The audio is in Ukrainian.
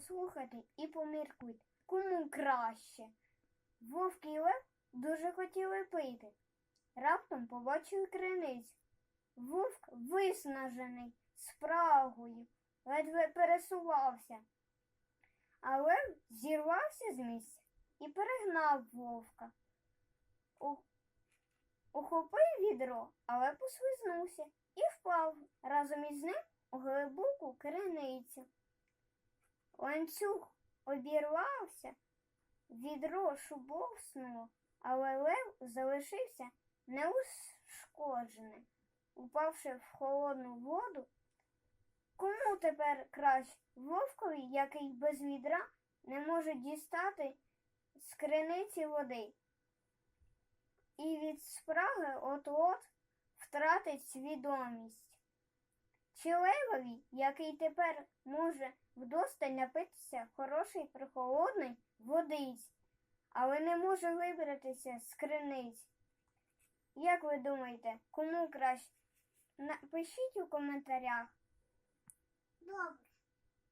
послухайте і поміркуйте, кому краще. Вовк і лев дуже хотіли пити. Раптом побачили криницю. Вовк виснажений, спрагою, ледве пересувався. А лев зірвався з місця і перегнав вовка. Ухопив відро, але послизнувся і впав разом із ним у глибоку криницю. Ланцюг обірвався, відро шубовснуло, але лев залишився неушкодженим. Упавши в холодну воду, кому тепер краще вовкові, який без відра не може дістати з криниці води? І від спраги от-от втратить свідомість. Чи левові, який тепер може вдосталь напитися хорошої прохолодної водиць, але не може вибратися з криниць. Як ви думаєте, кому краще? Напишіть у коментарях.